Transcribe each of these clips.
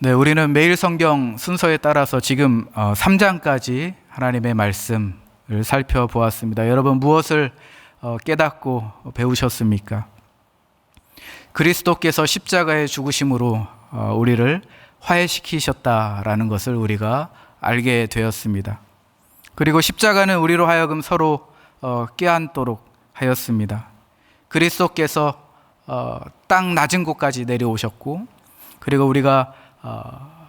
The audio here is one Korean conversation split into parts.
네, 우리는 매일 성경 순서에 따라서 지금 어, 3장까지 하나님의 말씀을 살펴보았습니다. 여러분 무엇을 어, 깨닫고 배우셨습니까? 그리스도께서 십자가의 죽으심으로 어, 우리를 화해시키셨다라는 것을 우리가 알게 되었습니다. 그리고 십자가는 우리로 하여금 서로 어, 껴안도록 하였습니다. 그리스도께서 어, 땅 낮은 곳까지 내려오셨고 그리고 우리가 어,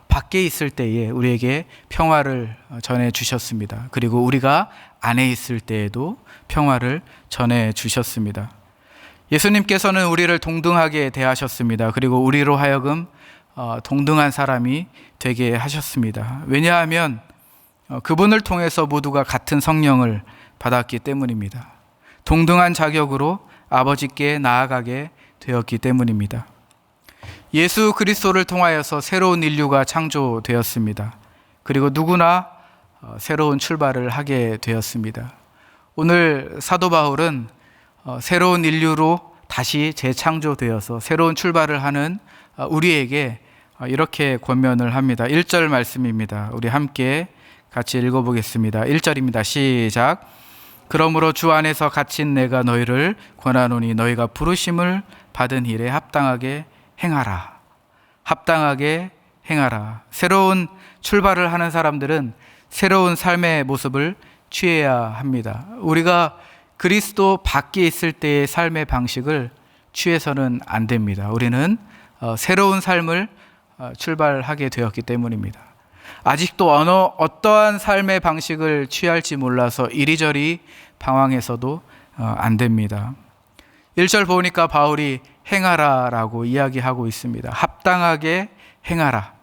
밖에 있을 때에 우리에게 평화를 전해 주셨습니다. 그리고 우리가 안에 있을 때에도 평화를 전해 주셨습니다. 예수님께서는 우리를 동등하게 대하셨습니다. 그리고 우리로 하여금 어, 동등한 사람이 되게 하셨습니다. 왜냐하면 어, 그분을 통해서 모두가 같은 성령을 받았기 때문입니다. 동등한 자격으로 아버지께 나아가게 되었기 때문입니다. 예수 그리스도를 통하여서 새로운 인류가 창조되었습니다. 그리고 누구나 어, 새로운 출발을 하게 되었습니다. 오늘 사도 바울은 어, 새로운 인류로 다시 재창조되어서 새로운 출발을 하는 어, 우리에게 이렇게 권면을 합니다. 1절 말씀입니다. 우리 함께 같이 읽어보겠습니다. 1절입니다. 시작. 그러므로 주 안에서 갇힌 내가 너희를 권하노니 너희가 부르심을 받은 일에 합당하게 행하라. 합당하게 행하라. 새로운 출발을 하는 사람들은 새로운 삶의 모습을 취해야 합니다. 우리가 그리스도 밖에 있을 때의 삶의 방식을 취해서는 안 됩니다. 우리는 어, 새로운 삶을 어, 출발하게 되었기 때문입니다. 아직도 어느 어떠한 삶의 방식을 취할지 몰라서 이리저리 방황해서도 어, 안 됩니다. 1절 보니까 바울이 행하라라고 이야기하고 있습니다. 합당하게 행하라.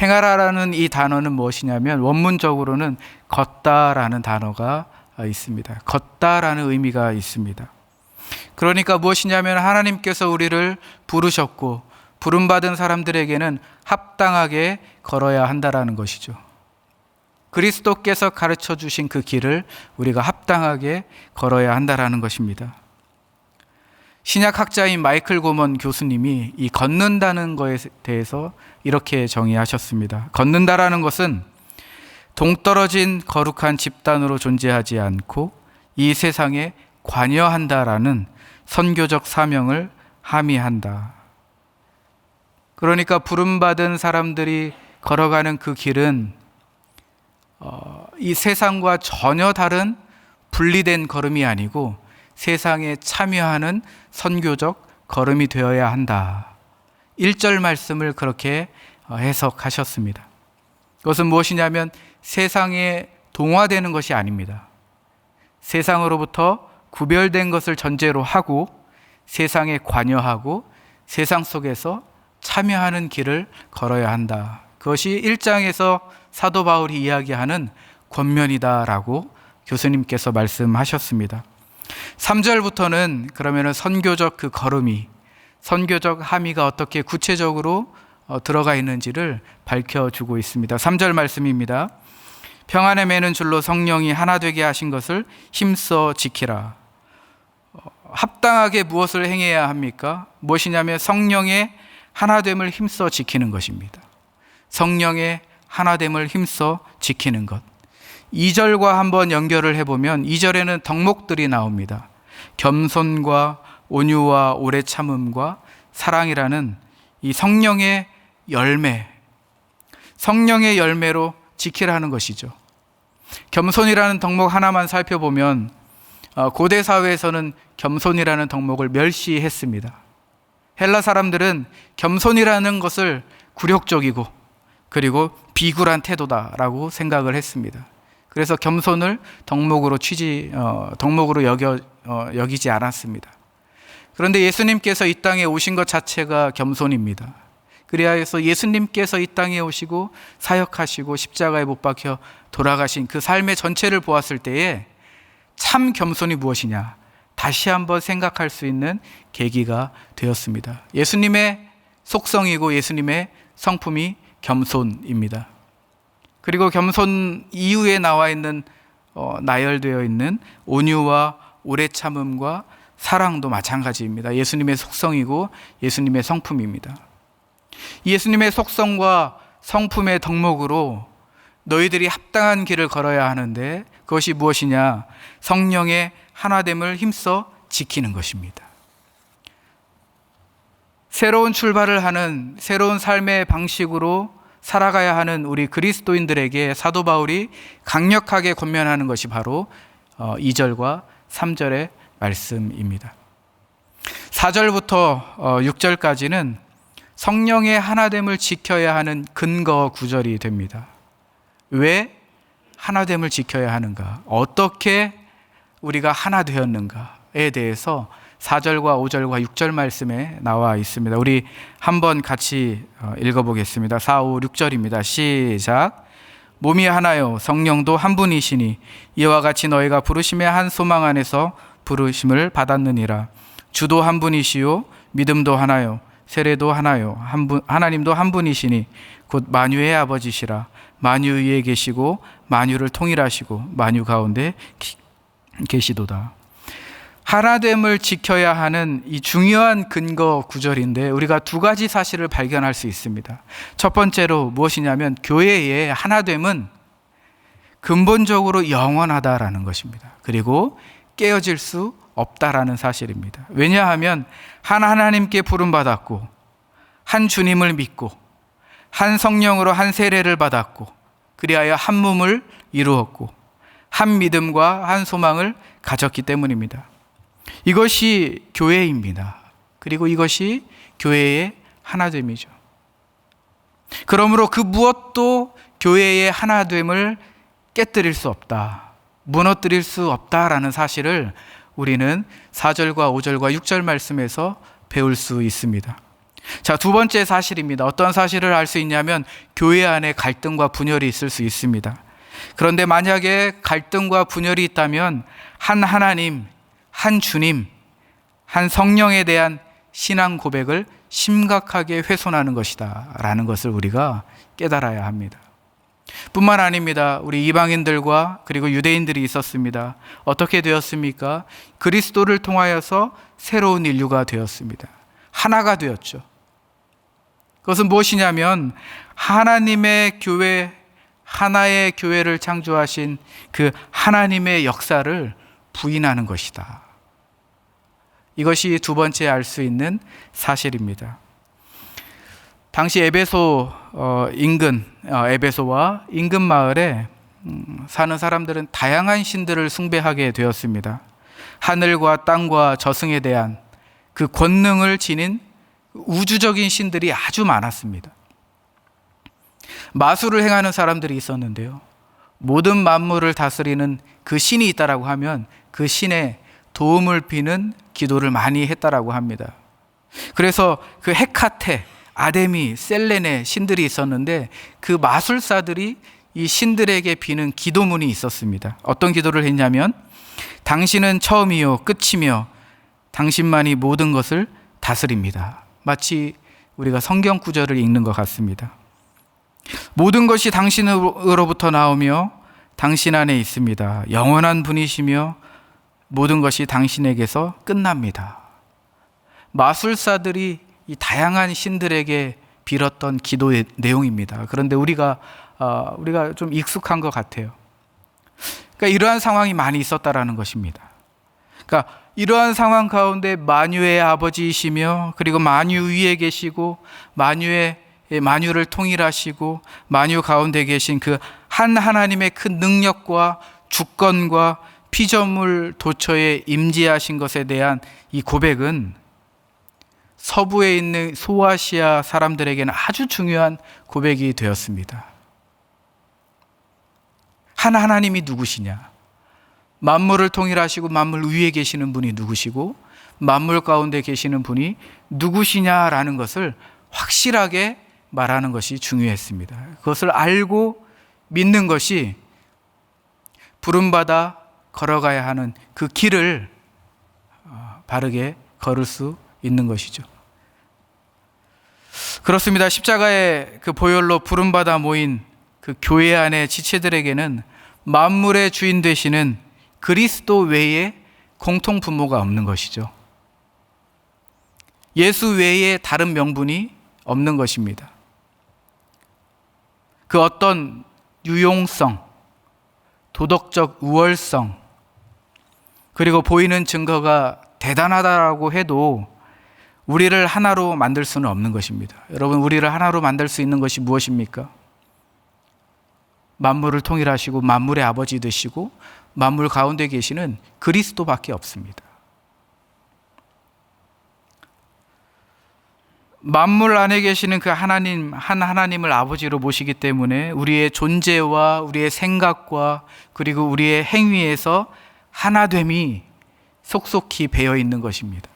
행하라라는 이 단어는 무엇이냐면 원문적으로는 걷다라는 단어가 있습니다. 걷다라는 의미가 있습니다. 그러니까 무엇이냐면 하나님께서 우리를 부르셨고 부름받은 사람들에게는 합당하게 걸어야 한다라는 것이죠. 그리스도께서 가르쳐 주신 그 길을 우리가 합당하게 걸어야 한다라는 것입니다. 신약 학자인 마이클 고먼 교수님이 이 걷는다는 것에 대해서 이렇게 정의하셨습니다. 걷는다라는 것은 동떨어진 거룩한 집단으로 존재하지 않고 이 세상에 관여한다라는 선교적 사명을 함의한다. 그러니까 부름받은 사람들이 걸어가는 그 길은 어, 이 세상과 전혀 다른 분리된 걸음이 아니고 세상에 참여하는 선교적 걸음이 되어야 한다. 1절 말씀을 그렇게 어, 해석하셨습니다. 그것은 무엇이냐면 세상에 동화되는 것이 아닙니다. 세상으로부터 구별된 것을 전제로 하고 세상에 관여하고 세상 속에서 참여하는 길을 걸어야 한다. 그것이 1장에서 사도 바울이 이야기하는 권면이다라고 교수님께서 말씀하셨습니다. 3절부터는 그러면은 선교적 그 걸음이 선교적 함의가 어떻게 구체적으로 어, 들어가 있는지를 밝혀주고 있습니다. 3절 말씀입니다. 평안에 매는 줄로 성령이 하나 되게 하신 것을 힘써 지키라. 어, 합당하게 무엇을 행해야 합니까? 무엇이냐면 성령의 하나됨을 힘써 지키는 것입니다. 성령의 하나됨을 힘써 지키는 것. 2절과 한번 연결을 해보면 2절에는 덕목들이 나옵니다. 겸손과 온유와 오래 참음과 사랑이라는 이 성령의 열매, 성령의 열매로 지키라는 것이죠. 겸손이라는 덕목 하나만 살펴보면 어, 고대 사회에서는 겸손이라는 덕목을 멸시했습니다. 헬라 사람들은 겸손이라는 것을 굴욕적이고 그리고 비굴한 태도다라고 생각을 했습니다. 그래서 겸손을 덕목으로 취지 어, 덕목으로 여겨 어, 여기지 않았습니다. 그런데 예수님께서 이 땅에 오신 것 자체가 겸손입니다. 그리하여서 예수님께서 이 땅에 오시고 사역하시고 십자가에 못 박혀 돌아가신 그 삶의 전체를 보았을 때에 참 겸손이 무엇이냐 다시 한번 생각할 수 있는 계기가 되었습니다. 예수님의 속성이고 예수님의 성품이 겸손입니다. 그리고 겸손 이후에 나와 있는 어, 나열되어 있는 온유와 오래 참음과 사랑도 마찬가지입니다. 예수님의 속성이고 예수님의 성품입니다. 예수님의 속성과 성품의 덕목으로 너희들이 합당한 길을 걸어야 하는데 그것이 무엇이냐? 성령의 하나됨을 힘써 지키는 것입니다. 새로운 출발을 하는 새로운 삶의 방식으로 살아가야 하는 우리 그리스도인들에게 사도 바울이 강력하게 권면하는 것이 바로 2절과 3절의 말씀입니다. 4절부터 6절까지는 성령의 하나됨을 지켜야 하는 근거 구절이 됩니다. 왜 하나됨을 지켜야 하는가? 어떻게 우리가 하나 되었는가에 대해서 4절과 5절과 6절 말씀에 나와 있습니다. 우리 한번 같이 어, 읽어보겠습니다. 4, 5, 6절입니다. 시작. 몸이 하나요. 성령도 한 분이시니 이와 같이 너희가 부르심의 한 소망 안에서 부르심을 받았느니라. 주도 한 분이시요. 믿음도 하나요. 세례도 하나요. 한 분, 하나님도 한 분이시니 곧 만유의 아버지시라. 만유 위에 계시고 만유를 통일하시고 만유 가운데 계시도다. 하나됨을 지켜야 하는 이 중요한 근거 구절인데 우리가 두 가지 사실을 발견할 수 있습니다. 첫 번째로 무엇이냐면 교회의 하나됨은 근본적으로 영원하다라는 것입니다. 그리고 깨어질 수 없다라는 사실입니다. 왜냐하면 한 하나님께 부름받았고 한 주님을 믿고 한 성령으로 한 세례를 받았고 그리하여 한 몸을 이루었고 한 믿음과 한 소망을 가졌기 때문입니다. 이것이 교회입니다. 그리고 이것이 교회의 하나됨이죠. 그러므로 그 무엇도 교회의 하나됨을 깨뜨릴 수 없다. 무너뜨릴 수 없다라는 사실을 우리는 4절과 5절과 6절 말씀에서 배울 수 있습니다. 자, 두 번째 사실입니다. 어떤 사실을 알 수 있냐면 교회 안에 갈등과 분열이 있을 수 있습니다. 그런데 만약에 갈등과 분열이 있다면 한 하나님, 한 주님, 한 성령에 대한 신앙 고백을 심각하게 훼손하는 것이다. 라는 것을 우리가 깨달아야 합니다. 뿐만 아닙니다. 우리 이방인들과 그리고 유대인들이 있었습니다. 어떻게 되었습니까? 그리스도를 통하여서 새로운 인류가 되었습니다. 하나가 되었죠. 그것은 무엇이냐면 하나님의 교회, 하나의 교회를 창조하신 그 하나님의 역사를 부인하는 것이다. 이것이 두 번째 알 수 있는 사실입니다. 당시 에베소 어, 인근 어, 에베소와 인근 마을에 음, 사는 사람들은 다양한 신들을 숭배하게 되었습니다. 하늘과 땅과 저승에 대한 그 권능을 지닌 우주적인 신들이 아주 많았습니다. 마술을 행하는 사람들이 있었는데요. 모든 만물을 다스리는 그 신이 있다라고 하면 그 신의 도움을 비는 기도를 많이 했다라고 합니다. 그래서 그 헤카테, 아데미, 셀레네 신들이 있었는데 그 마술사들이 이 신들에게 비는 기도문이 있었습니다. 어떤 기도를 했냐면 당신은 처음이요 끝이며 당신만이 모든 것을 다스립니다. 마치 우리가 성경 구절을 읽는 것 같습니다. 모든 것이 당신으로부터 나오며 당신 안에 있습니다. 영원한 분이시며 모든 것이 당신에게서 끝납니다. 마술사들이 이 다양한 신들에게 빌었던 기도의 내용입니다. 그런데 우리가 어, 우리가 좀 익숙한 것 같아요. 그러니까 이러한 상황이 많이 있었다라는 것입니다. 그러니까 이러한 상황 가운데 만유의 아버지이시며 그리고 만유 위에 계시고 만유의 만유를 통일하시고 만유 가운데 계신 그 한 하나님의 큰 능력과 주권과 피조물 도처에 임재하신 것에 대한 이 고백은 서부에 있는 소아시아 사람들에게는 아주 중요한 고백이 되었습니다. 한 하나님이 누구시냐? 만물을 통일하시고 만물 위에 계시는 분이 누구시고 만물 가운데 계시는 분이 누구시냐라는 것을 확실하게 말하는 것이 중요했습니다. 그것을 알고 믿는 것이 부름받아 걸어가야 하는 그 길을 어, 바르게 걸을 수 있는 것이죠. 그렇습니다. 십자가의 그 보혈로 부름받아 모인 그 교회 안의 지체들에게는 만물의 주인 되시는 그리스도 외에 공통 분모가 없는 것이죠. 예수 외에 다른 명분이 없는 것입니다. 그 어떤 유용성, 도덕적 우월성, 그리고 보이는 증거가 대단하다라고 해도 우리를 하나로 만들 수는 없는 것입니다. 여러분, 우리를 하나로 만들 수 있는 것이 무엇입니까? 만물을 통일하시고 만물의 아버지 되시고 만물 가운데 계시는 그리스도밖에 없습니다. 만물 안에 계시는 그 하나님, 한 하나님을 아버지로 모시기 때문에 우리의 존재와 우리의 생각과 그리고 우리의 행위에서 하나됨이 속속히 배어 있는 것입니다.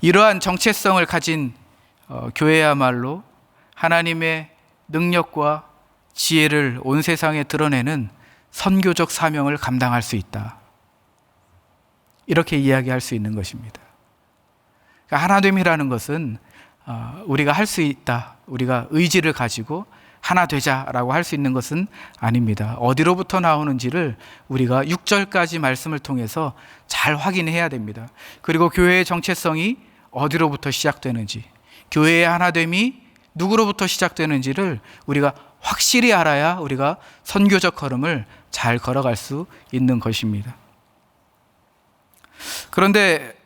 이러한 정체성을 가진 어, 교회야말로 하나님의 능력과 지혜를 온 세상에 드러내는 선교적 사명을 감당할 수 있다. 이렇게 이야기할 수 있는 것입니다. 그러니까 하나됨이라는 것은 어, 우리가 할 수 있다. 우리가 의지를 가지고 하나 되자라고 할 수 있는 것은 아닙니다. 어디로부터 나오는지를 우리가 6절까지 말씀을 통해서 잘 확인해야 됩니다. 그리고 교회의 정체성이 어디로부터 시작되는지, 교회의 하나됨이 누구로부터 시작되는지를 우리가 확실히 알아야 우리가 선교적 걸음을 잘 걸어갈 수 있는 것입니다. 그런데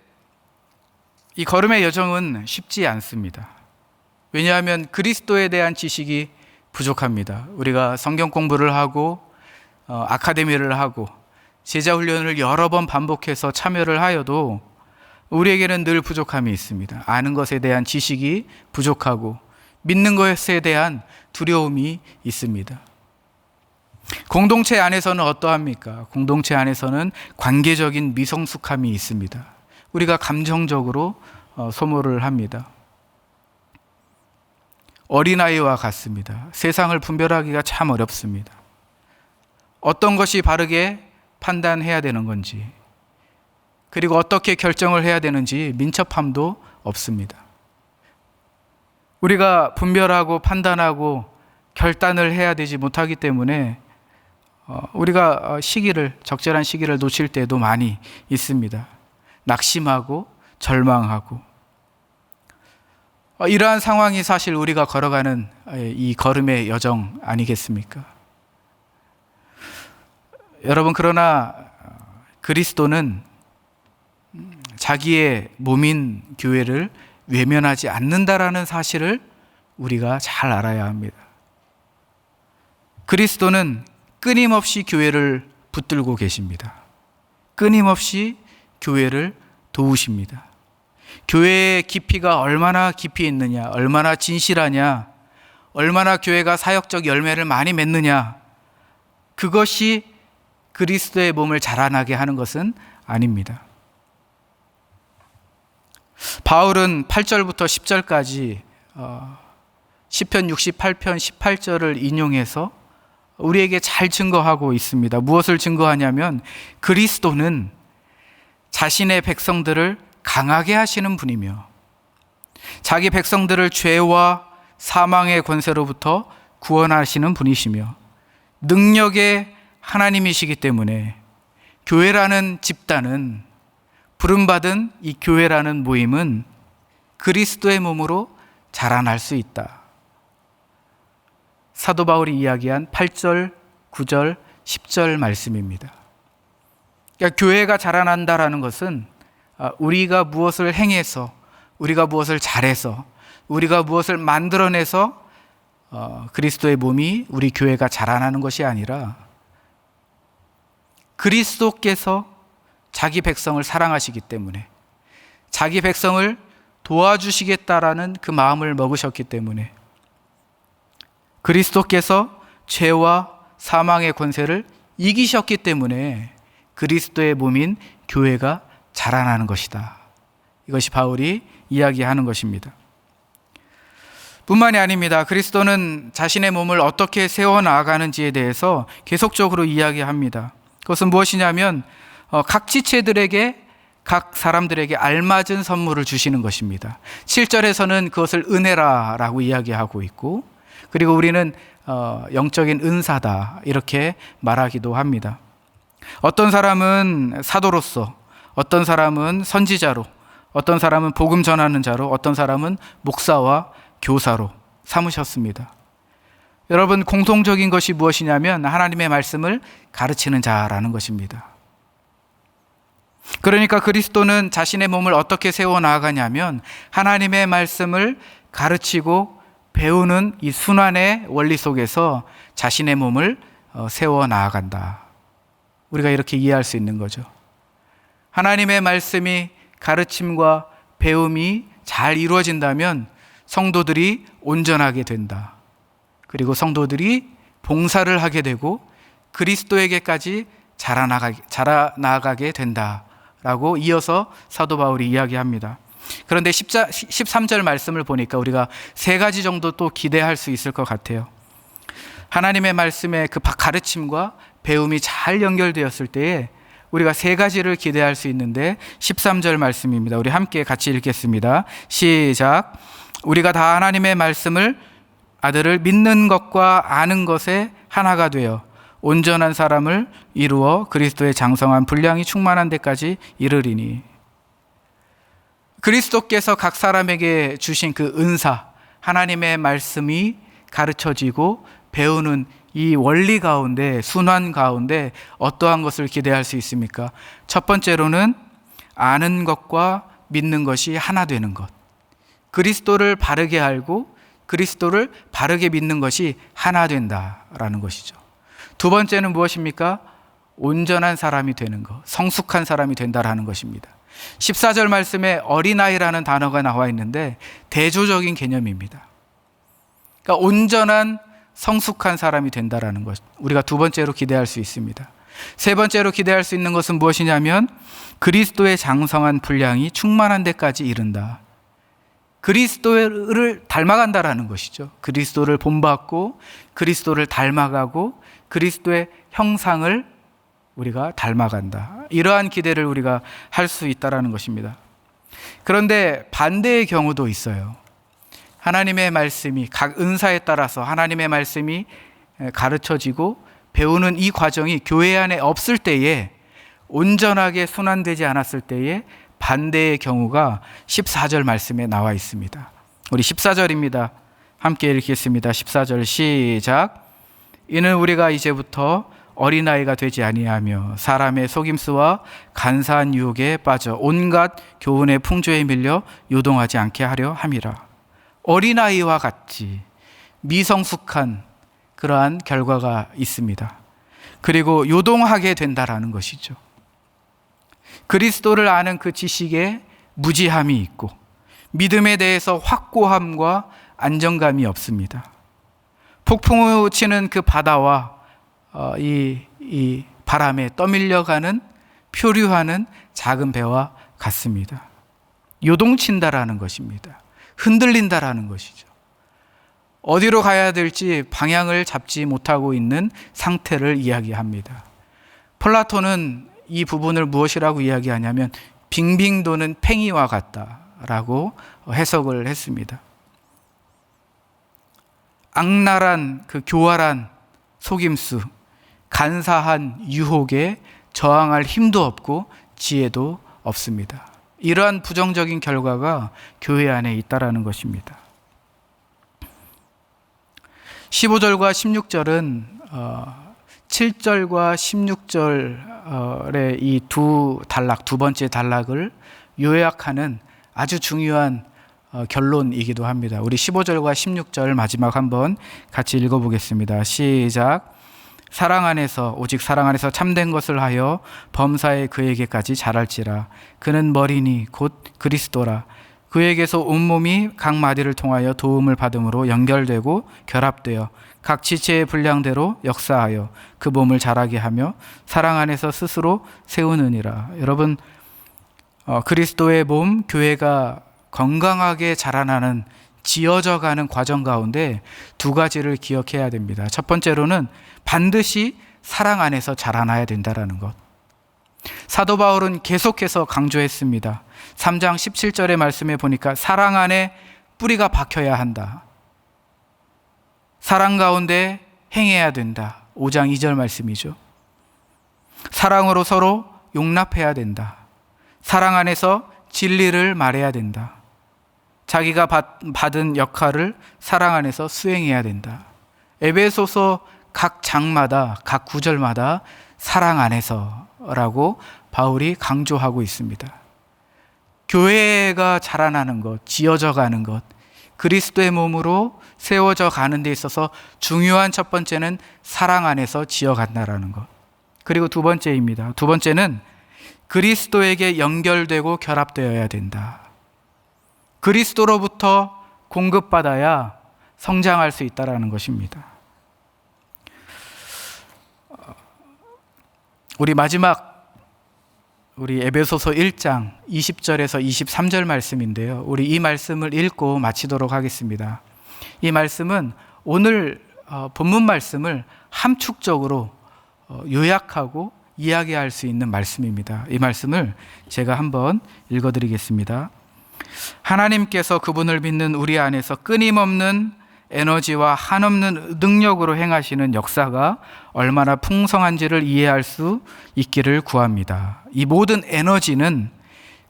이 걸음의 여정은 쉽지 않습니다. 왜냐하면 그리스도에 대한 지식이 부족합니다. 우리가 성경 공부를 하고 어, 아카데미를 하고 제자 훈련을 여러 번 반복해서 참여를 하여도 우리에게는 늘 부족함이 있습니다. 아는 것에 대한 지식이 부족하고 믿는 것에 대한 두려움이 있습니다. 공동체 안에서는 어떠합니까? 공동체 안에서는 관계적인 미성숙함이 있습니다. 우리가 감정적으로 어, 소모를 합니다. 어린아이와 같습니다. 세상을 분별하기가 참 어렵습니다. 어떤 것이 바르게 판단해야 되는 건지, 그리고 어떻게 결정을 해야 되는지 민첩함도 없습니다. 우리가 분별하고 판단하고 결단을 해야 되지 못하기 때문에 어, 우리가 시기를 적절한 시기를 놓칠 때도 많이 있습니다. 낙심하고 절망하고 어, 이러한 상황이 사실 우리가 걸어가는 이 걸음의 여정 아니겠습니까? 여러분 그러나 그리스도는 자기의 몸인 교회를 외면하지 않는다라는 사실을 우리가 잘 알아야 합니다. 그리스도는 끊임없이 교회를 붙들고 계십니다. 끊임없이 교회를 도우십니다. 교회의 깊이가 얼마나 깊이 있느냐, 얼마나 진실하냐, 얼마나 교회가 사역적 열매를 많이 맺느냐, 그것이 그리스도의 몸을 자라나게 하는 것은 아닙니다. 바울은 8절부터 10절까지 어, 10편 68편 18절을 인용해서 우리에게 잘 증거하고 있습니다. 무엇을 증거하냐면 그리스도는 자신의 백성들을 강하게 하시는 분이며 자기 백성들을 죄와 사망의 권세로부터 구원하시는 분이시며 능력의 하나님이시기 때문에 교회라는 집단은 부름받은 이 교회라는 모임은 그리스도의 몸으로 자라날 수 있다. 사도 바울이 이야기한 8절, 9절, 10절 말씀입니다. 그러니까 교회가 자라난다라는 것은 아, 우리가 무엇을 행해서, 우리가 무엇을 잘해서, 우리가 무엇을 만들어내서 어, 그리스도의 몸이 우리 교회가 자라나는 것이 아니라 그리스도께서 자기 백성을 사랑하시기 때문에 자기 백성을 도와주시겠다라는 그 마음을 먹으셨기 때문에 그리스도께서 죄와 사망의 권세를 이기셨기 때문에 그리스도의 몸인 교회가 자라나는 것이다. 이것이 바울이 이야기하는 것입니다. 뿐만이 아닙니다. 그리스도는 자신의 몸을 어떻게 세워 나가는지에 대해서 계속적으로 이야기합니다. 그것은 무엇이냐면 어, 각 지체들에게 각 사람들에게 알맞은 선물을 주시는 것입니다. 7절에서는 그것을 은혜라라고 이야기하고 있고 그리고 우리는 어, 영적인 은사다 이렇게 말하기도 합니다. 어떤 사람은 사도로서 어떤 사람은 선지자로 어떤 사람은 복음 전하는 자로 어떤 사람은 목사와 교사로 삼으셨습니다. 여러분 공통적인 것이 무엇이냐면 하나님의 말씀을 가르치는 자라는 것입니다. 그러니까 그리스도는 자신의 몸을 어떻게 세워 나아가냐면 하나님의 말씀을 가르치고 배우는 이 순환의 원리 속에서 자신의 몸을 어, 세워 나아간다. 우리가 이렇게 이해할 수 있는 거죠. 하나님의 말씀이 가르침과 배움이 잘 이루어진다면 성도들이 온전하게 된다. 그리고 성도들이 봉사를 하게 되고 그리스도에게까지 자라나가게, 자라나가게 된다 라고 이어서 사도 바울이 이야기합니다. 그런데 13절 말씀을 보니까 우리가 세 가지 정도 또 기대할 수 있을 것 같아요. 하나님의 말씀의 그 가르침과 배움이 잘 연결되었을 때에 우리가 세 가지를 기대할 수 있는데 13절 말씀입니다. 우리 함께 같이 읽겠습니다. 시작. 우리가 다 하나님의 말씀을 아들을 믿는 것과 아는 것에 하나가 되어 온전한 사람을 이루어 그리스도의 장성한 분량이 충만한 데까지 이르리니 그리스도께서 각 사람에게 주신 그 은사 하나님의 말씀이 가르쳐지고 배우는 이 원리 가운데 순환 가운데 어떠한 것을 기대할 수 있습니까? 첫 번째로는 아는 것과 믿는 것이 하나 되는 것. 그리스도를 바르게 알고 그리스도를 바르게 믿는 것이 하나 된다라는 것이죠. 두 번째는 무엇입니까? 온전한 사람이 되는 것, 성숙한 사람이 된다라는 것입니다. 14절 말씀에 어린아이라는 단어가 나와 있는데 대조적인 개념입니다. 그러니까 온전한 성숙한 사람이 된다라는 것. 우리가 두 번째로 기대할 수 있습니다. 세 번째로 기대할 수 있는 것은 무엇이냐면 그리스도의 장성한 분량이 충만한 데까지 이른다. 그리스도를 닮아간다라는 것이죠. 그리스도를 본받고 그리스도를 닮아가고 그리스도의 형상을 우리가 닮아간다. 이러한 기대를 우리가 할 수 있다라는 것입니다. 그런데 반대의 경우도 있어요. 하나님의 말씀이 각 은사에 따라서 하나님의 말씀이 가르쳐지고 배우는 이 과정이 교회 안에 없을 때에 온전하게 순환되지 않았을 때에 반대의 경우가 14절 말씀에 나와 있습니다. 우리 14절입니다. 함께 읽겠습니다. 14절 시작. 이는 우리가 이제부터 어린아이가 되지 아니하며 사람의 속임수와 간사한 유혹에 빠져 온갖 교훈의 풍조에 밀려 요동하지 않게 하려 함이라. 어린아이와 같이 미성숙한 그러한 결과가 있습니다. 그리고 요동하게 된다라는 것이죠. 그리스도를 아는 그 지식에 무지함이 있고 믿음에 대해서 확고함과 안정감이 없습니다. 폭풍우 치는 그 바다와 어, 이, 이 바람에 떠밀려가는 표류하는 작은 배와 같습니다. 요동친다라는 것입니다. 흔들린다라는 것이죠. 어디로 가야 될지 방향을 잡지 못하고 있는 상태를 이야기합니다. 플라톤은 이 부분을 무엇이라고 이야기하냐면 빙빙 도는 팽이와 같다라고 해석을 했습니다. 악랄한 그 교활한 속임수, 간사한 유혹에 저항할 힘도 없고 지혜도 없습니다. 이러한 부정적인 결과가 교회 안에 있다라는 것입니다. 15절과 16절은 7절과 16절의 이 두 단락, 두 번째 단락을 요약하는 아주 중요한 어, 결론이기도 합니다. 우리 15절과 16절 마지막 한번 같이 읽어보겠습니다. 시작. 사랑 안에서 오직 사랑 안에서 참된 것을 하여 범사에 그에게까지 자랄지라. 그는 머리니 곧 그리스도라. 그에게서 온몸이 각 마디를 통하여 도움을 받음으로 연결되고 결합되어 각 지체의 분량대로 역사하여 그 몸을 자라게 하며 사랑 안에서 스스로 세우느니라. 여러분 어, 그리스도의 몸 교회가 건강하게 자라나는 지어져 가는 과정 가운데 두 가지를 기억해야 됩니다. 첫 번째로는 반드시 사랑 안에서 자라나야 된다라는 것. 사도 바울은 계속해서 강조했습니다. 3장 17절의 말씀에 보니까 사랑 안에 뿌리가 박혀야 한다. 사랑 가운데 행해야 된다. 5장 2절 말씀이죠. 사랑으로 서로 용납해야 된다. 사랑 안에서 진리를 말해야 된다. 자기가 받, 받은 역할을 사랑 안에서 수행해야 된다. 에베소서 각 장마다 각 구절마다 사랑 안에서라고 바울이 강조하고 있습니다. 교회가 자라나는 것, 지어져 가는 것, 그리스도의 몸으로 세워져 가는 데 있어서 중요한 첫 번째는 사랑 안에서 지어간다라는 것. 그리고 두 번째입니다. 두 번째는 그리스도에게 연결되고 결합되어야 된다. 그리스도로부터 공급받아야 성장할 수 있다라는 것입니다. 우리 마지막 우리 에베소서 1장 20절에서 23절 말씀인데요. 우리 이 말씀을 읽고 마치도록 하겠습니다. 이 말씀은 오늘 어, 본문 말씀을 함축적으로 어, 요약하고 이야기할 수 있는 말씀입니다. 이 말씀을 제가 한번 읽어드리겠습니다. 하나님께서 그분을 믿는 우리 안에서 끊임없는 에너지와 한없는 능력으로 행하시는 역사가 얼마나 풍성한지를 이해할 수 있기를 구합니다. 이 모든 에너지는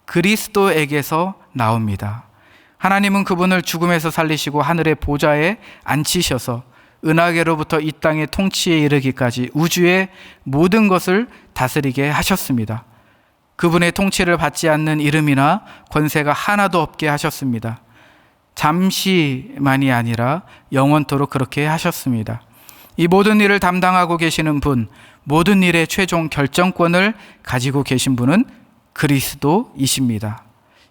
그리스도에게서 나옵니다. 하나님은 그분을 죽음에서 살리시고 하늘의 보좌에 앉히셔서 은하계로부터 이 땅의 통치에 이르기까지 우주의 모든 것을 다스리게 하셨습니다. 그분의 통치를 받지 않는 이름이나 권세가 하나도 없게 하셨습니다. 잠시만이 아니라 영원토록 그렇게 하셨습니다. 이 모든 일을 담당하고 계시는 분, 모든 일의 최종 결정권을 가지고 계신 분은 그리스도이십니다.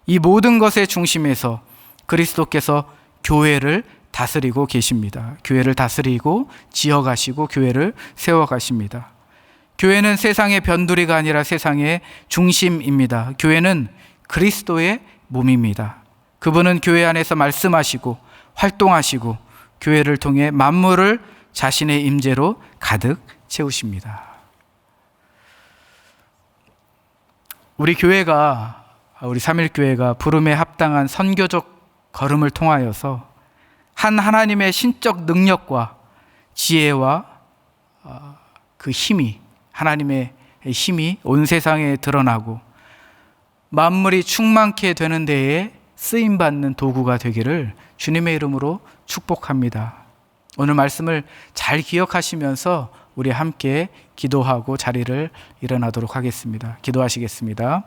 이 모든 것의 중심에서 그리스도께서 교회를 다스리고 계십니다. 교회를 다스리고 지어가시고 교회를 세워가십니다. 교회는 세상의 변두리가 아니라 세상의 중심입니다. 교회는 그리스도의 몸입니다. 그분은 교회 안에서 말씀하시고 활동하시고 교회를 통해 만물을 자신의 임재로 가득 채우십니다. 우리 교회가 우리 삼일 교회가 부름에 합당한 선교적 걸음을 통하여서 한 하나님의 신적 능력과 지혜와 어, 그 힘이 하나님의 힘이 온 세상에 드러나고 만물이 충만케 되는 데에 쓰임 받는 도구가 되기를 주님의 이름으로 축복합니다. 오늘 말씀을 잘 기억하시면서 우리 함께 기도하고 자리를 일어나도록 하겠습니다. 기도하시겠습니다.